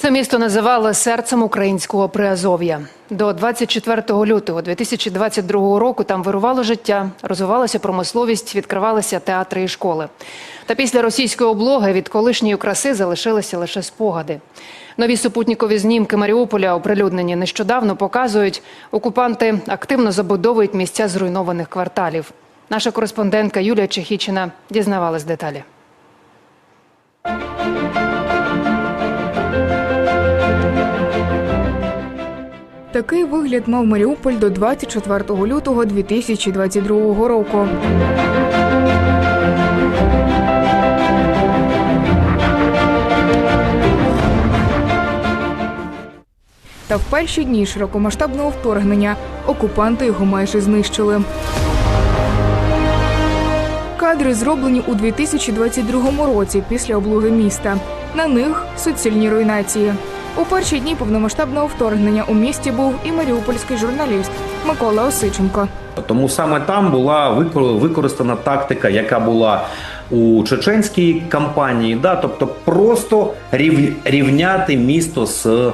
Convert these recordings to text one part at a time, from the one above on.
Це місто називали серцем українського приазов'я. До 24 лютого 2022 року там вирувало життя, розвивалася промисловість, відкривалися театри і школи. Та після російської облоги від колишньої краси залишилися лише спогади. Нові супутникові знімки Маріуполя, оприлюднені нещодавно, показують, окупанти активно забудовують місця зруйнованих кварталів. Наша кореспондентка Юлія Чехічина дізнавалась деталі. Такий вигляд мав Маріуполь до 24 лютого 2022 року. Та в перші дні широкомасштабного вторгнення окупанти його майже знищили. Кадри зроблені у 2022 році після облоги міста. На них суцільні руйнації. У перші дні повномасштабного вторгнення у місті був і маріупольський журналіст Микола Осиченко. Тому саме там була використана тактика, яка була у чеченській кампанії, да, тобто просто рів, рівняти місто з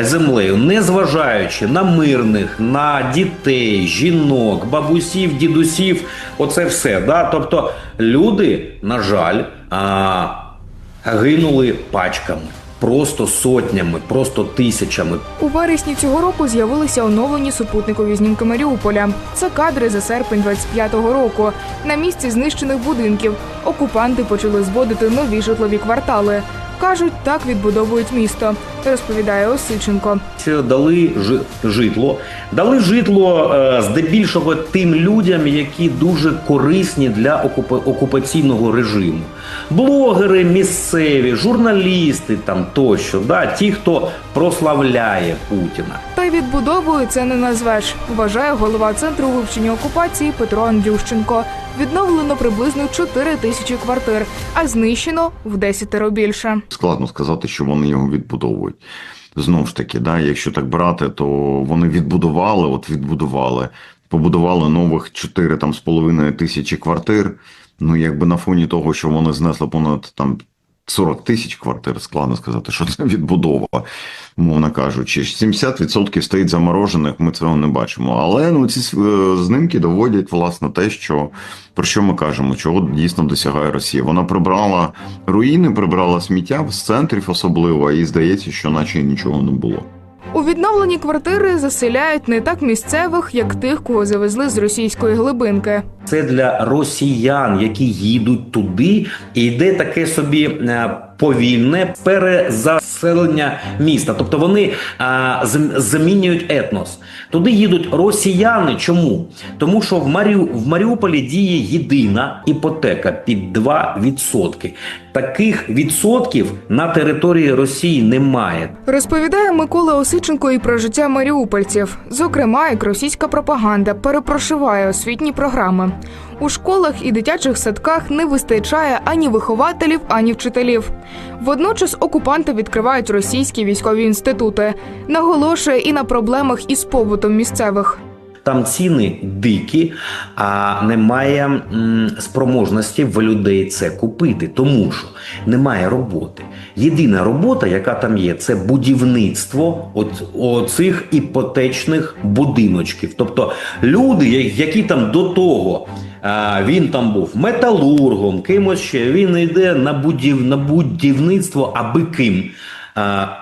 землею, не зважаючи на мирних, на дітей, жінок, бабусів, дідусів, оце все. Да? Тобто люди, на жаль, а, гинули пачками, просто сотнями, просто тисячами. У вересні цього року з'явилися оновлені супутникові знімки Маріуполя. Це кадри за серпень 25-го року. На місці знищених будинків окупанти почали зводити нові житлові квартали. Кажуть, так відбудовують місто, розповідає Осиченко. дали жи- житло, дали житло е, здебільшого тим людям, які дуже корисні для окупа- окупаційного режиму. Блогери місцеві, журналісти там тощо, да, ті, хто прославляє Путіна. Та й відбудовою це не назвеш, вважає голова центру вивчення окупації Петро Андрющенко. Відновлено приблизно 4 тисячі квартир, а знищено в десятеро більше. складно сказати, що вони його відбудовують. Знову ж таки, да, якщо так брати, то вони відбудували, от відбудували, побудували нових 4 там з половиною тисячі квартир. Ну, якби на фоні того, що вони знесли понад там 40 тисяч квартир, складно сказати, що це відбудова, мовно кажучи. 70% стоїть заморожених, ми цього не бачимо. Але ну ці е, знімки доводять власне те, що про що ми кажемо, чого дійсно досягає Росія. Вона прибрала руїни, прибрала сміття з центрів особливо, і здається, що наче нічого не було. У відновлені квартири заселяють не так місцевих, як тих, кого завезли з російської глибинки. Це для росіян, які їдуть туди, і йде таке собі е, повільне перезаселення міста. Тобто вони а, замінюють етнос. Туди їдуть росіяни. Чому? Тому що в Маріу в Маріуполі діє єдина іпотека під 2%. Таких відсотків на території Росії немає. Розповідає Микола Осиченко і про життя маріупольців. Зокрема, як російська пропаганда перепрошиває освітні програми. У школах і дитячих садках не вистачає ані вихователів, ані вчителів. Водночас окупанти відкривають російські військові інститути. Наголошує і на проблемах із побутом місцевих. Там ціни дикі, а немає спроможності в людей це купити, тому що немає роботи. Єдина робота, яка там є, це будівництво от, оцих іпотечних будиночків. Тобто люди, які там до того. Він там був металургом, кимось ще. Він йде на будів на будівництво, аби ким,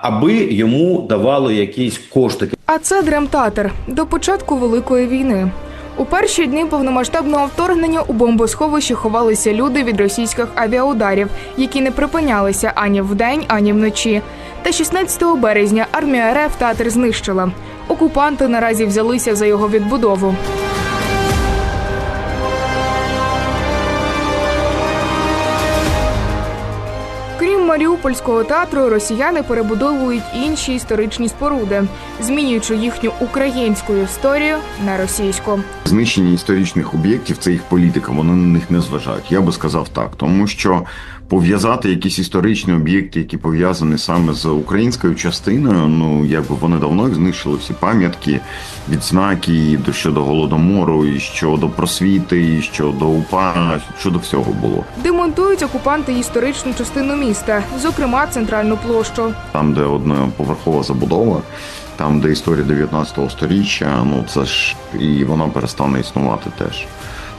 аби йому давали якісь кошти. А це дремтатер до початку великої війни. У перші дні повномасштабного вторгнення у бомбосховищі ховалися люди від російських авіаударів, які не припинялися ані вдень, ані вночі. Та 16 березня армія РФ театр знищила. Окупанти наразі взялися за його відбудову. Маріупольського театру, росіяни перебудовують інші історичні споруди, змінюючи їхню українську історію на російську. Знищення історичних об'єктів це їх політика, вони на них не зважають. Я би сказав так, тому що пов'язати якісь історичні об'єкти, які пов'язані саме з українською частиною. Ну якби вони давно їх знищили всі пам'ятки, відзнаки до щодо голодомору, і щодо просвіти, і щодо УПА, щодо всього було. Демонтують окупанти історичну частину міста, зокрема центральну площу. Там, де одноповерхова забудова, там, де історія 19 сторіччя, ну це ж і вона перестане існувати теж.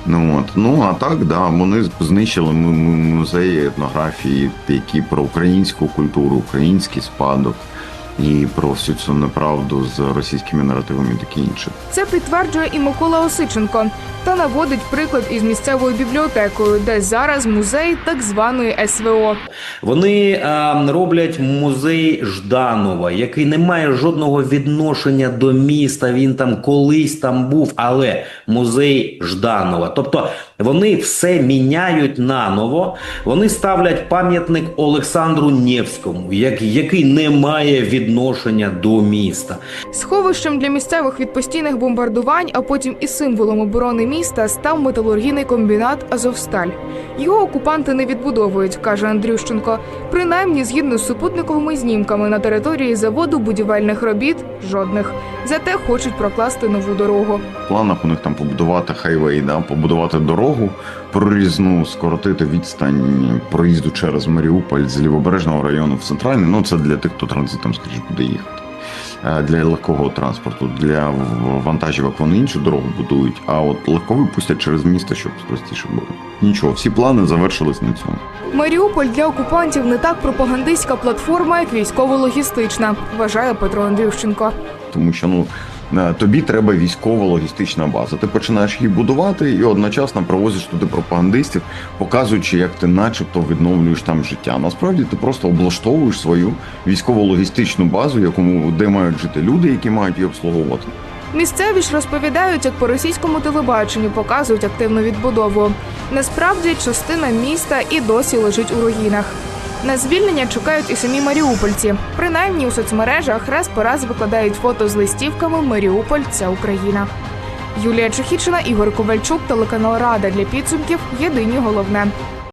Ну от ну а так, да, вони знищили му- му- музеї етнографії, які про українську культуру, український спадок і про всю цю неправду з російськими наративами і таке інше. Це підтверджує і Микола Осиченко та наводить приклад із місцевою бібліотекою, де зараз музей так званої СВО. Вони е, роблять музей Жданова, який не має жодного відношення до міста. Він там колись там був, але музей Жданова. Тобто вони все міняють наново. Вони ставлять пам'ятник Олександру Невському, як, який не має відношення до міста. Сховищем для місцевих від постійних бомбардувань, а потім і символом оборони міста став металургійний комбінат Азовсталь. Його окупанти не відбудовують, каже Андрющенко. Принаймні, згідно з супутниковими знімками на території заводу будівельних робіт жодних. Зате хочуть прокласти нову дорогу. В планах у них там побудувати хайвей, да, побудувати дорогу прорізну, скоротити відстань проїзду через Маріуполь з лівобережного району в центральний. Ну це для тих, хто транзитом, скажімо, буде їхати. Е, Для легкого транспорту, для вантажівок вони іншу дорогу будують, а от легкові пустять через місто, щоб простіше було. Нічого, всі плани завершились на цьому. Маріуполь для окупантів не так пропагандистська платформа, як військово-логістична, вважає Петро Андрющенко. тому що ну тобі треба військова логістична база. Ти починаєш її будувати і одночасно провозиш туди пропагандистів, показуючи, як ти, начебто, відновлюєш там життя. Насправді ти просто облаштовуєш свою військово-логістичну базу, якому де мають жити люди, які мають її обслуговувати. Місцеві ж розповідають, як по російському телебаченню показують активну відбудову. Насправді частина міста і досі лежить у руїнах. На звільнення чекають і самі маріупольці. Принаймні у соцмережах раз по раз викладають фото з листівками Маріуполь це Україна. Юлія Чехічина, Ігор Ковальчук, телеканал Рада для підсумків. Єдині головне.